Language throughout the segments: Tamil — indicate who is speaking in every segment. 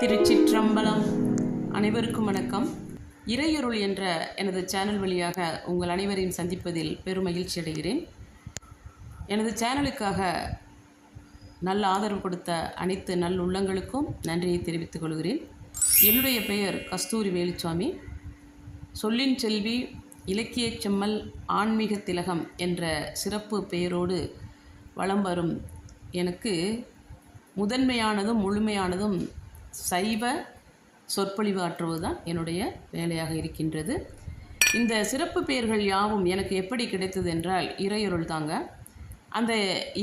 Speaker 1: திருச்சிற்றம்பலம். அனைவருக்கும் வணக்கம். இறையொருள் என்ற எனது சேனல் வழியாக உங்கள் அனைவரையும் சந்திப்பதில் பெரும் மகிழ்ச்சி அடைகிறேன். எனது சேனலுக்காக நல்ல ஆதரவு கொடுத்த அனைத்து நல் உள்ளங்களுக்கும் நன்றியை தெரிவித்துக் கொள்கிறேன். என்னுடைய பெயர் கஸ்தூரி வேலுச்சாமி. சொல்லின் செல்வி இலக்கியச் செம்மல் ஆன்மீக திலகம் என்ற சிறப்பு பெயரோடு வலம் வரும் எனக்கு முதன்மையானதும் முழுமையானதும் சைவ சொற்பொழிவு ஆற்றுவது தான் என்னுடைய வேலையாக இருக்கின்றது. இந்த சிறப்பு பெயர்கள் யாவும் எனக்கு எப்படி கிடைத்தது என்றால் இறையொருள் தாங்க. அந்த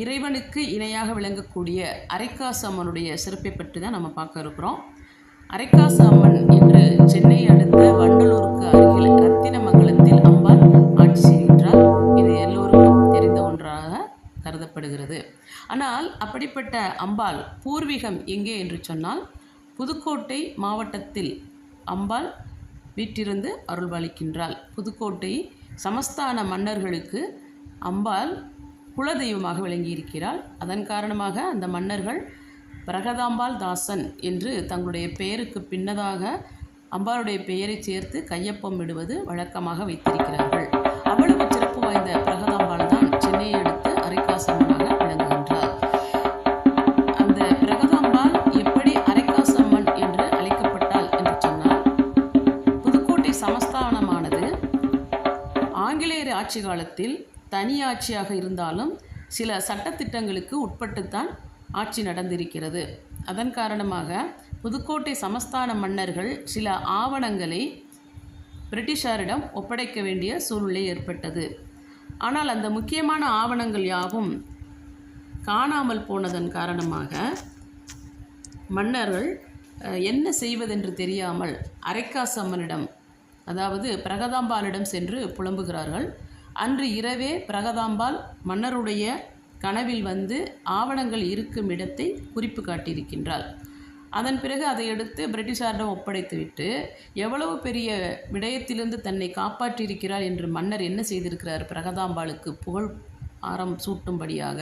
Speaker 1: இறைவனுக்கு இணையாக விளங்கக்கூடிய அரைக்காசு அம்மனுடைய சிறப்பை பற்றி தான் நம்ம பார்க்க இருக்கிறோம். அரைக்காசு அம்மன் என்று சென்னை அடுத்த வண்டலூருக்கு அருகில் ரத்தினமங்கலத்தில் அம்பாள் ஆட்சி செய்கின்றார் இது எல்லோருக்கும் தெரிந்த ஒன்றாக கருதப்படுகிறது. ஆனால் அப்படிப்பட்ட அம்பாள் பூர்வீகம் எங்கே என்று சொன்னால் புதுக்கோட்டை மாவட்டத்தில் அம்பாள் வீட்டிருந்து அருள்பாலிக்கின்றாள். புதுக்கோட்டை சமஸ்தான மன்னர்களுக்கு அம்பாள் குலதெய்வமாக விளங்கியிருக்கிறாள். அதன் காரணமாக அந்த மன்னர்கள் பிரகதாம்பாள் தாசன் என்று தங்களுடைய பெயருக்கு பின்னதாக அம்பாளுடைய பெயரை சேர்த்து கையொப்பம் விடுவது வழக்கமாக வைத்திருக்கிறார்கள். அவ்வளவு சிறப்பு வாய்ந்த ஆட்சி காலத்தில் தனி ஆட்சியாக இருந்தாலும் சில சட்டத்திட்டங்களுக்கு உட்பட்டுத்தான் ஆட்சி நடந்திருக்கிறது. அதன் காரணமாக புதுக்கோட்டை சமஸ்தான மன்னர்கள் சில ஆவணங்களை பிரிட்டிஷாரிடம் ஒப்படைக்க வேண்டிய சூழ்நிலை ஏற்பட்டது. ஆனால் அந்த முக்கியமான ஆவணங்கள் யாவும் காணாமல் போனதன் காரணமாக மன்னர்கள் என்ன செய்வதென்று தெரியாமல் அரைக்காசம்மனிடம் அதாவது பிரகதாம்பாலிடம் சென்று புலம்புகிறார்கள். அன்று இரவே பிரகதாம்பாள் மன்னருடைய கனவில் வந்து ஆவணங்கள் இருக்கும் இடத்தை குறிப்பு காட்டியிருக்கின்றாள். அதன் பிறகு அதை எடுத்து பிரிட்டிஷாரிடம் ஒப்படைத்துவிட்டு எவ்வளவு பெரிய விடயத்திலிருந்து தன்னை காப்பாற்றியிருக்கிறார் என்று மன்னர் என்ன செய்திருக்கிறார்? பிரகதாம்பாளுக்கு புகழ் ஆரம் சூட்டும்படியாக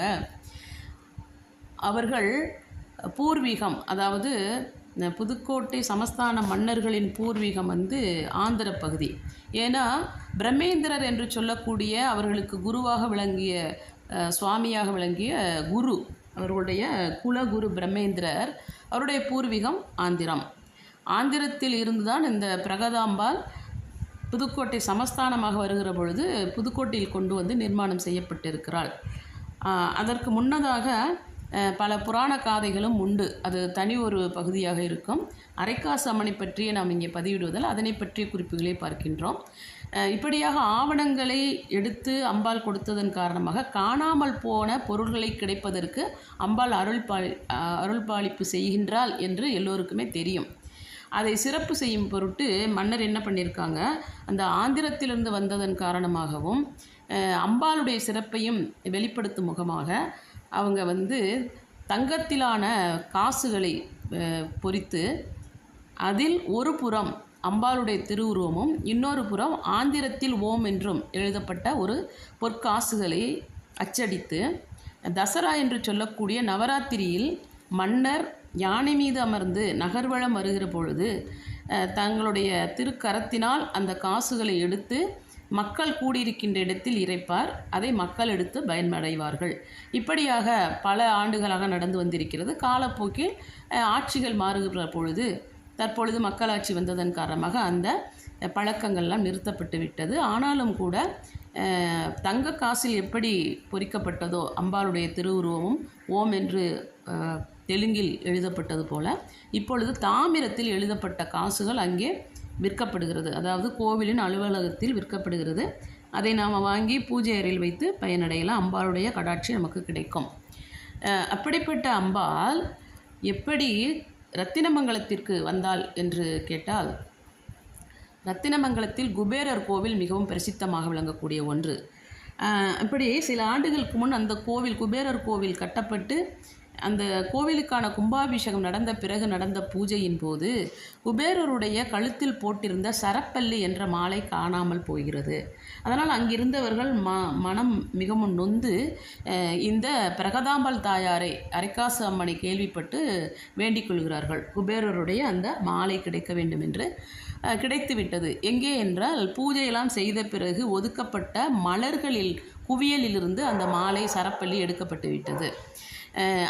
Speaker 1: அவர்கள் பூர்வீகம் அதாவது புதுக்கோட்டை சமஸ்தான மன்னர்களின் பூர்வீகம் வந்து ஆந்திர பகுதி. ஏன்னா பிரம்மேந்திரர் என்று சொல்லக்கூடிய அவர்களுக்கு குருவாக விளங்கிய சுவாமியாக விளங்கிய குரு அவர்களுடைய குலகுரு பிரம்மேந்திரர் அவருடைய பூர்வீகம் ஆந்திரம். ஆந்திரத்தில் இருந்துதான் இந்த பிரகதாம்பாள் புதுக்கோட்டை சமஸ்தானமாக வருகிற பொழுது புதுக்கோட்டையில் கொண்டு வந்து நிர்மாணம் செய்யப்பட்டிருக்கிறாள். அதற்கு முன்னதாக பல புராண காதைகளும் உண்டு. அது தனி ஒரு பகுதியாக இருக்கும். அரைக்காசு அம்மனை பற்றிய நாம் இங்கே பதிவிடுவதால் அதனை பற்றிய குறிப்புகளை பார்க்கின்றோம். இப்படியாக ஆவணங்களை எடுத்து அம்பாள் கொடுத்ததன் காரணமாக காணாமல் போன பொருள்களை கிடைப்பதற்கு அம்பாள் அருள்பாலி அருள் அருள்பாலிப்பு செய்கின்றாள் என்று எல்லோருக்குமே தெரியும். அதை சிறப்பு செய்யும் பொருட்டு மன்னர் என்ன பண்ணியிருக்காங்க? அந்த ஆந்திரத்திலிருந்து வந்ததன் காரணமாகவும் அம்பாளுடைய சிறப்பையும் வெளிப்படுத்தும் முகமாக அவங்க வந்து தங்கத்திலான காசுகளை பொறித்து அதில் ஒரு புறம் அம்பாளுடைய திருவுருவமும் இன்னொரு புறம் ஆந்திரத்தில் ஓம் என்றும் எழுதப்பட்ட ஒரு பொற்காசுகளை அச்சடித்து தசரா என்று சொல்லக்கூடிய நவராத்திரியில் மன்னர் யானை மீது அமர்ந்து நகர்வளம் வருகிற பொழுது தங்களுடைய திருக்கரத்தினால் அந்த காசுகளை எடுத்து மக்கள் கூடியிருக்கின்ற இடத்தில் இறைப்பார். அதை மக்கள் எடுத்து பயனடைவார்கள். இப்படியாக பல ஆண்டுகளாக நடந்து வந்திருக்கிறது. காலப்போக்கில் ஆட்சிகள் மாறுகிற பொழுது தற்பொழுது மக்களாட்சி வந்ததன் காரணமாக அந்த பழக்கங்கள்லாம் நிறுத்தப்பட்டு விட்டது. ஆனாலும் கூட தங்க காசில் எப்படி பொறிக்கப்பட்டதோ அம்பாளுடைய திருவுருவமும் ஓம் என்று தெலுங்கில் எழுதப்பட்டது போல இப்பொழுது தாமிரத்தில் எழுதப்பட்ட காசுகள் அங்கே விற்கப்படுகிறது. அதாவது கோவிலின் அலுவலகத்தில் விற்கப்படுகிறது. அதை நாம் வாங்கி பூஜை அறையில் வைத்து பயனடையலாம். அம்பாளுடைய கடாட்சி நமக்கு கிடைக்கும். அப்படிப்பட்ட அம்பாள் எப்படி ரத்தினமங்கலத்திற்கு வந்தாள் என்று கேட்டால் ரத்தினமங்கலத்தில் குபேரர் கோவில் மிகவும் பிரசித்தமாக விளங்கக்கூடிய ஒன்று. இப்படி சில ஆண்டுகளுக்கு முன் அந்த கோவில் குபேரர் கோவில் கட்டப்பட்டு அந்த கோவிலுக்கான கும்பாபிஷேகம் நடந்த பிறகு நடந்த பூஜையின் போது குபேரருடைய கழுத்தில் போட்டிருந்த சரப்பள்ளி என்ற மாலை காணாமல் போகிறது. அதனால் அங்கிருந்தவர்கள் ம மனம் மிகவும் நொந்து இந்த பிரகதாம்பாள் தாயாரை அரைக்காசு அம்மனை கேள்விப்பட்டு வேண்டிக் கொள்கிறார்கள். குபேரருடைய அந்த மாலை கிடைக்க வேண்டும் என்று கிடைத்துவிட்டது. கிடைத்து விட்டது எங்கே என்றால் பூஜையெல்லாம் செய்த பிறகு ஒதுக்கப்பட்ட மலர்களில் குவியலிலிருந்து அந்த மாலை சரப்பள்ளி எடுக்கப்பட்டு விட்டது.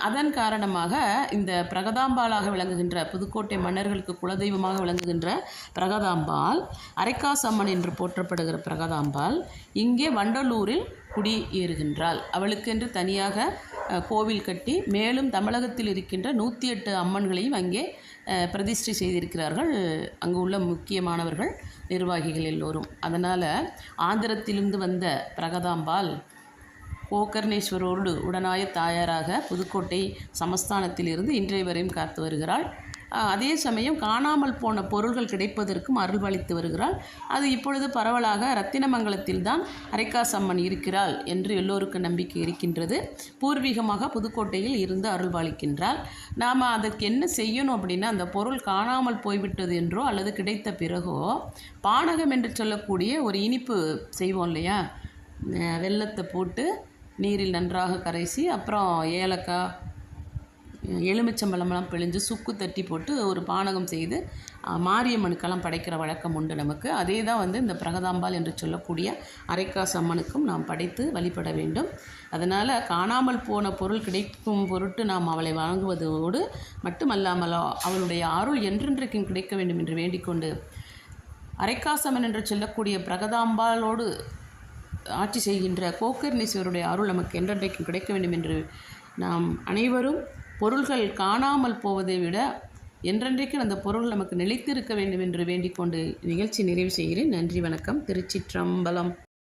Speaker 1: அதன் காரணமாக இந்த பிரகதாம்பாளாக விளங்குகின்ற புதுக்கோட்டை மன்னர்களுக்கு குலதெய்வமாக விளங்குகின்ற பிரகதாம்பாள் அரைக்காசம்மன் என்று போற்றப்படுகிற பிரகதாம்பாள் இங்கே வண்டலூரில் குடியேறுகின்றாள். அவளுக்கென்று தனியாக கோவில் கட்டி மேலும் தமிழகத்தில் இருக்கின்ற நூற்றி எட்டு அம்மன்களையும் அங்கே பிரதிஷ்டை செய்திருக்கிறார்கள். அங்கு உள்ள முக்கியமானவர்கள் நிர்வாகிகள் எல்லோரும். அதனால் ஆந்திரத்திலிருந்து வந்த பிரகதாம்பாள் கோகர்ணேஸ்வரோடு உடனாய தாயாராக புதுக்கோட்டை சமஸ்தானத்திலிருந்து இன்றைய வரையும் காத்து வருகிறாள். அதே சமயம் காணாமல் போன பொருள்கள் கிடைப்பதற்கும் அருள்வளித்து வருகிறாள். அது இப்பொழுது பரவலாக ரத்தினமங்கலத்தில் தான் அரைக்காசம்மன் இருக்கிறாள் என்று எல்லோருக்கும் நம்பிக்கை இருக்கின்றது. பூர்வீகமாக புதுக்கோட்டையில் இருந்து அருள்வாளிக்கின்றாள் நாம் அதற்கு என்ன செய்யணும் அப்படின்னா அந்த பொருள் காணாமல் போய்விட்டது என்றோ அல்லது கிடைத்த பிறகோ பானகம் என்று சொல்லக்கூடிய ஒரு இனிப்பு செய்வோம் இல்லையா? வெள்ளத்தை போட்டு நீரில் நன்றாக கரைசி அப்புறம் ஏலக்காய் எலுமிச்சம்பழம்லாம் பிழிஞ்சு சுக்கு தட்டி போட்டு ஒரு பானகம் செய்து மாரியம்மனுக்கெல்லாம் படைக்கிற வழக்கம் உண்டு நமக்கு. அதே தான் வந்து இந்த பிரகதாம்பாள் என்று சொல்லக்கூடிய அரைக்காசு அம்மனுக்கும் நாம் படைத்து வழிபட வேண்டும். அதனால் காணாமல் போன பொருள் கிடைக்கும் பொருட்டு நாம் அவளை வணங்குவதோடு மட்டுமல்லாமல் அவளுடைய அருள் என்றென்றைக்கும் கிடைக்க வேண்டும் என்று வேண்டிக்கொண்டு அரைக்காசம்மன் என்று சொல்லக்கூடிய பிரகதாம்பாளோடு ஆட்சி செய்கின்ற கோக்கர்ணீஸ்வருடைய அருள் நமக்கு என்றென்றைக்கும் கிடைக்க வேண்டும் என்று நாம் அனைவரும் பொருள்கள் காணாமல் போவதை விட என்றென்றைக்கும் அந்த பொருள் நமக்கு நிலைத்திருக்க வேண்டும் என்று வேண்டிக் கொண்டு நிகழ்ச்சி நிறைவு செய்கிறேன். நன்றி வணக்கம். திருச்சிற்றம்பலம்.